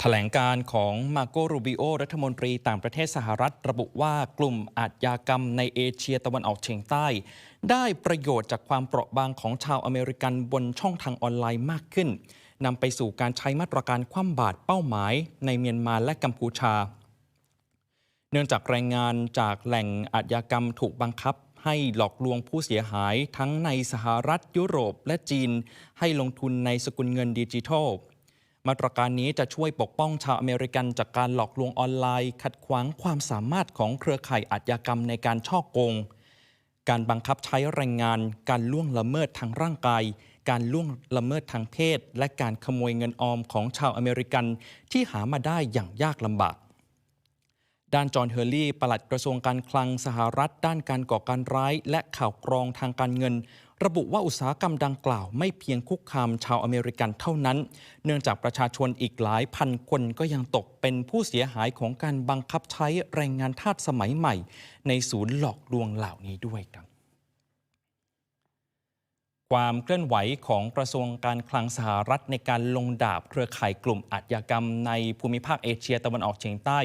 แถลงการของมาโกรูบิโอรัฐมนตรีต่างประเทศสหรัฐ ระบุว่ากลุ่มอาชญากรรมในเอเชียตะวันออกเฉียงใต้ ได้ประโยชน์จากความเปราะบางของชาวอเมริกันบนช่องทางออนไลน์มากขึ้นนำไปสู่การใช้มาตรการคว่ำบาตรเป้าหมาย ในเมียนมาและกัมพูชา เนื่องจากแรายงานจากแหล่งอาชญากรรมถูกบังคับให้หลอกลวงผู้เสียหายทั้งในสหรัฐยุโรปและจีน ให้ลงทุนในสกุลเงินดิจิทัล มาตรการนี้จะช่วยปกป้องชาวอเมริกันจากการหลอกลวงออนไลน์ ขัดขวางความสามารถของเครือข่ายอาชญากรรมในการช่อโกง การบังคับใช้แรงงาน การล่วงละเมิดทางร่างกาย การล่วงละเมิดทางเพศ และการขโมยเงินออมของชาวอเมริกันที่หามาได้อย่างยากลำบาก ด้านจอห์นเฮอร์รี่ปลัดกระทรวงการคลังสหรัฐ ด้านการก่อการร้าย และข่าวกรองทางการเงิน ระบุว่าอุตสาหกรรมดังกล่าวไม่เพียงคุกคามชาวอเมริกันเท่านั้น เนื่องจากประชาชนอีกหลายพันคนก็ยังตกเป็นผู้เสียหายของการบังคับใช้แรงงานทาสสมัยใหม่ ในศูนย์หลอกลวงเหล่านี้ด้วยครับความเคลื่อนไหวของกระทรวงการคลังสหรัฐในการลงดาบเครือข่ายกลุ่มอาชญากรรมในภูมิภาคเอเชียตะวันออกเฉียงใต้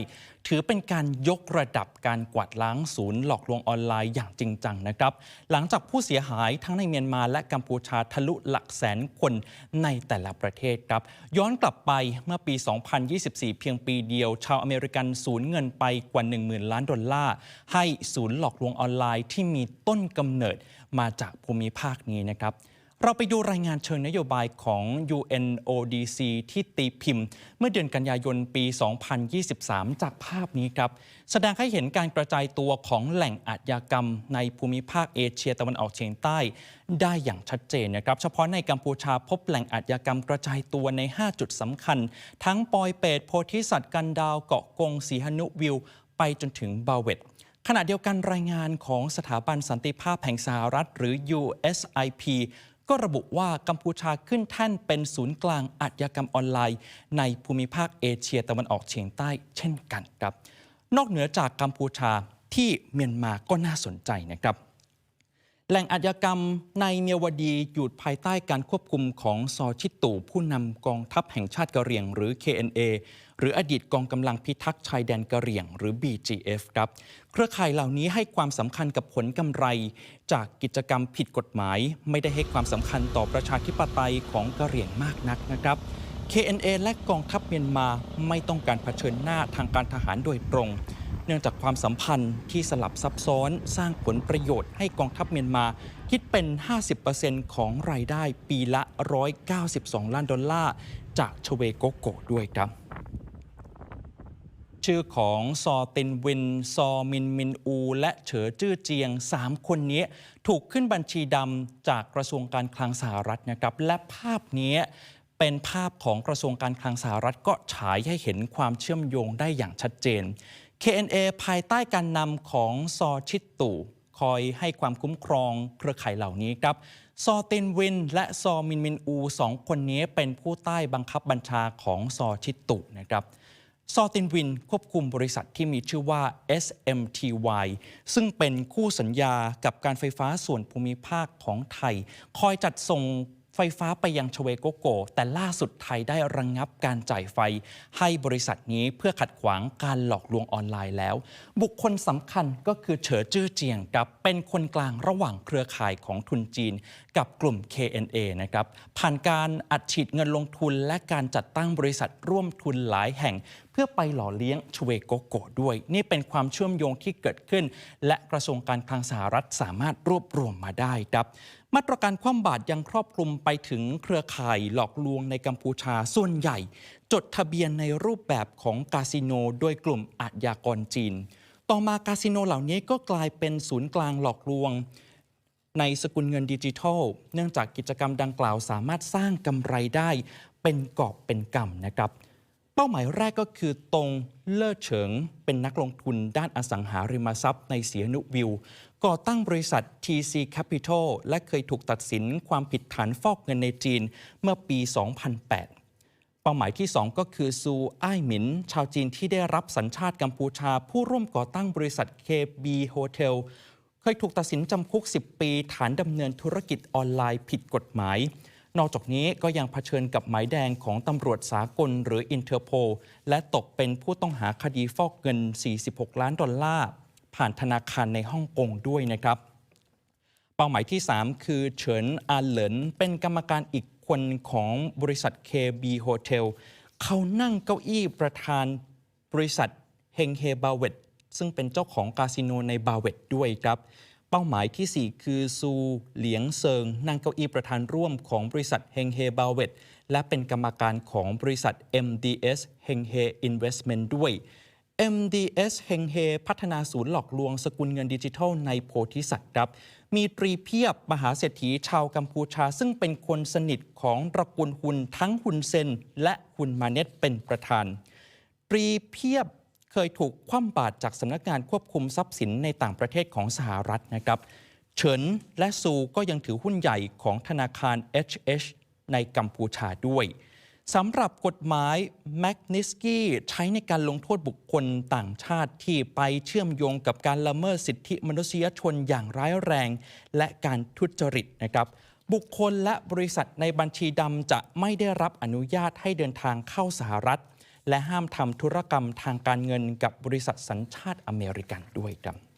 ถือเป็นการยกระดับการกวาดล้างศูนย์หลอกลวงออนไลน์อย่างจริงจังนะครับ หลังจากผู้เสียหายทั้งในเมียนมาและกัมพูชาทะลุหลักแสนคนในแต่ละประเทศครับ ย้อนกลับไปเมื่อปี 2024 เพียงปีเดียว ชาวอเมริกันสูญเงินไปกว่า 10,000 ล้านดอลลาร์ ให้ศูนย์หลอกลวงออนไลน์ที่มีต้นกำเนิดมาจากภูมิภาคนี้นะครับ เราไปดูรายงานเชิงนโยบายของ UNODC ที่ตีพิมพ์ เมื่อเดือนกันยายนปี 2023 จากภาพนี้ครับ แสดงให้เห็นการกระจายตัวของแหล่งอาชญากรรมในภูมิภาคเอเชียตะวันออกเฉียงใต้ ได้อย่างชัดเจนนะครับ เฉพาะในกัมพูชาพบแหล่งอาชญากรรมกระจายตัวใน 5 จุดสำคัญ ทั้งปอยเปตโพธิสัตว์กันดาวเกาะกงสีหนุวิว ไปจนถึงบาเวตขณะเดียวกันรายงานของสถาบันสันติภาพแห่งสหรัฐหรือ USIP ก็ระบุว่ากัมพูชาขึ้นแท่นเป็นศูนย์กลางอาชญากรรมออนไลน์ ในภูมิภาคเอเชียตะวันออกเฉียงใต้เช่นกันครับ นอกเหนือจากกัมพูชาที่เมียนมาก็น่าสนใจนะครับ แหล่งอาชญากรรมในเมียวดีอยู่ภายใต้การควบคุมของซอชิตตู่ผู้นำกองทัพแห่งชาติกะเหรี่ยง หรือ KNA หรืออดีตกองกำลังพิทักษ์ชายแดนกะเหรี่ยง หรือ BGF ครับ เครือข่ายเหล่านี้ให้ความสำคัญกับผลกำไร จากกิจกรรมผิดกฎหมาย ไม่ได้ให้ความสำคัญต่อประชาธิปไตยของกะเหรี่ยงมากนักนะครับ KNA และกองทัพเมียนมาไม่ต้องการเผชิญหน้าทางการทหารโดยตรง เนื่องจากความสัมพันธ์ที่สลับซับซ้อนสร้างผลประโยชน์ให้กองทัพเมียนมา คิดเป็น 50%ของรายได้ปีละ 192 ล้านดอลลาร์ จากชเวโกโกด้วยครับ ชื่อของซอตินวิน ซอมินมินอู และเฉอจื้อเจียง 3 คนนี้ถูกขึ้นบัญชีดำจากกระทรวงการคลังสหรัฐนะครับ และภาพนี้เป็นภาพของกระทรวงการคลังสหรัฐก็ฉายให้เห็นความเชื่อมโยงได้อย่างชัดเจน KNA ภายใต้การนำของซอชิตตู่คอยให้ความคุ้มครองเครือข่ายเหล่านี้ครับ ซอตินวิน และซอมินมินอูสองคนนี้เป็นผู้ใต้บังคับบัญชาของซอชิตตู่นะครับซอตินวินควบคุมบริษัทที่มีชื่อว่า SMTY ซึ่งเป็นคู่สัญญากับการไฟฟ้าส่วนภูมิภาคของไทย คอยจัดส่ง ไฟฟ้าไปยังชเวโกโก แต่ล่าสุดไทยได้ระงงับการจ่ายไฟ ให้บริษัทนี้เพื่อขัดขวางการหลอกลวงออนไลน์แล้ว บุคคลสำคัญก็คือเฉอจื้อเจียงกับเป็นคนกลางระหว่างเครือข่ายของทุนจีนกับกลุ่ม KNA นะครับผ่านการอัดฉีดเงินลงทุนและการจัดตั้งบริษัทร่วมทุนหลายแห่ง เพื่อไปหล่อเลี้ยงชเวโกโกด้วย นี่เป็นความเชื่อมโยงที่เกิดขึ้น และกระทรวงการคลังสหรัฐสามารถรวบรวมมาได้ครับมาตรการคว่ำบาตรยังครอบคลุมไปถึงเครือข่ายหลอกลวงในกัมพูชาส่วนใหญ่ จดทะเบียนในรูปแบบของคาสิโน โดยกลุ่มอาชญากรจีน ต่อมาคาสิโนเหล่านี้ก็กลายเป็นศูนย์กลางหลอกลวง ในสกุลเงินดิจิทัล เนื่องจากกิจกรรมดังกล่าวสามารถสร้างกำไรได้เป็นกอบเป็นกำนะครับ เป้าหมายแรกก็คือตรงเล่อเฉิง เป็นนักลงทุนด้านอสังหาริมทรัพย์ในเสียนุวิว ก่อตั้งบริษัท TC Capital และเคยถูกตัดสินความผิดฐานฟอกเงินในจีนเมื่อปี 2008เป้าหมายที่ 2 ก็คือซูอ้ายหมิน ชาวจีนที่ได้รับสัญชาติกัมพูชา ผู้ร่วมก่อตั้งบริษัท KB Hotel เคยถูกตัดสินจำคุก 10 ปี ฐานดำเนินธุรกิจออนไลน์ผิดกฎหมาย นอกจากนี้ก็ยังเผชิญกับหมายแดงของตำรวจสากลหรืออินเตอร์โพและตกเป็นผู้ต้องหาคดีฟอกเงิน 46 ล้านดอลลาร์ ผ่านธนาคารในฮ่องกงด้วยนะครับ เป้าหมายที่ 3 คือเฉินอาเหลินเป็นกรรมการอีกคนของบริษัท KB Hotel เขานั่งเก้าอี้ประธานบริษัทเฮงเฮบาเวต ซึ่งเป็นเจ้าของคาสิโนในบาเวตด้วยครับ เป้าหมายทีสี่ 4 คือซูเหลียงเซิงนั่งเก้าอี้ประธานร่วมของบริษัทเฮงเฮบาเวตและเป็นกรรมการของบริษัท MDS เฮงเฮ Investment ด้วย MDS เฮงเฮพัฒนาศูนย์หลอกลวงสกุลเงินดิจิทัลในโพธิสัตว์ครับ มีตรีเพียบมหาเศรษฐีชาวกัมพูชา ซึ่งเป็นคนสนิทของตระกูลหุนทั้งหุนเซน และหุนมาเน็ตเป็นประธาน ตรีเพียบ เคยถูกคว่ำบาตรจากสำนักงานควบคุมทรัพย์สินในต่างประเทศของสหรัฐนะครับ เฉินและซูก็ยังถือหุ้นใหญ่ของธนาคาร HH ในกัมพูชาด้วยสำหรับกฎหมายแมกนิสกี้ใช้ในการลงโทษบุคคลต่างชาติที่ไปเชื่อมโยงกับการละเมิดสิทธิมนุษยชนอย่างร้ายแรง และการทุจริตนะครับ บุคคลและบริษัทในบัญชีดำจะไม่ได้รับอนุญาตให้เดินทางเข้าสหรัฐ และห้ามทำธุรกรรมทางการเงินกับบริษัทสัญชาติอเมริกันด้วยครับ